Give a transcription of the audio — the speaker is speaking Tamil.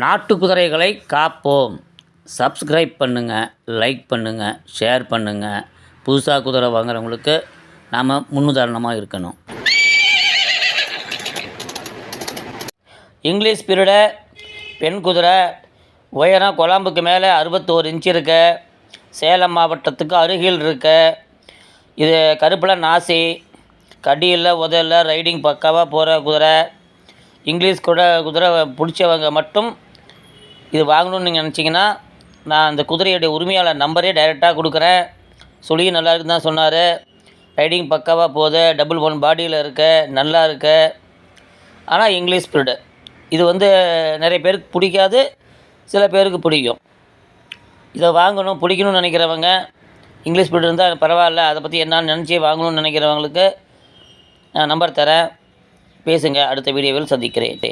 நாட்டு குதிரைகளை காப்போம். சப்ஸ்கிரைப் பண்ணுங்கள் லைக் பண்ணுங்கள் ஷேர் பண்ணுங்கள் புதுசாக குதிரை வாங்குறவங்களுக்கு நாம் முன்னுதாரணமாக இருக்கணும். இங்கிலீஷ் பீரியடை பெண் குதிரை உயரம் குழம்புக்கு மேலே அறுபத்தோரு இன்ச்சு இருக்க சேலம் மாவட்டத்துக்கு அருகில் இருக்க இது கருப்பில் நாசி கடியில் உதல ரைடிங் பக்காவாக போகிற குதிரை இங்கிலீஷ் கூட குதிரை பிடிச்சவங்க மட்டும் இது வாங்கணும்னு நீங்கள் நினச்சிங்கன்னா நான் அந்த குதிரையுடைய உரிமையாளர் நம்பரே டைரெக்டாக கொடுக்குறேன். சொல்லி நல்லா இருக்குன்னு தான் சொன்னார். ரைடிங் பக்காவாக போகுது. டபுள் ஒன் பாடியில் இருக்க. நல்லா இருக்க. ஆனால் இங்கிலீஷ் பீரியடு இது வந்து நிறைய பேருக்கு பிடிக்காது. சில பேருக்கு பிடிக்கும். இதை வாங்கணும் பிடிக்கணும்னு நினைக்கிறவங்க இங்கிலீஷ் பீரியட் இருந்தால் பரவாயில்ல. அதை பற்றி என்னான்னு நினச்சி வாங்கணும்னு நினைக்கிறவங்களுக்கு நான் நம்பர் தரேன். பேசுங்க. அடுத்த வீடியோவில் சந்திக்கிறேன்.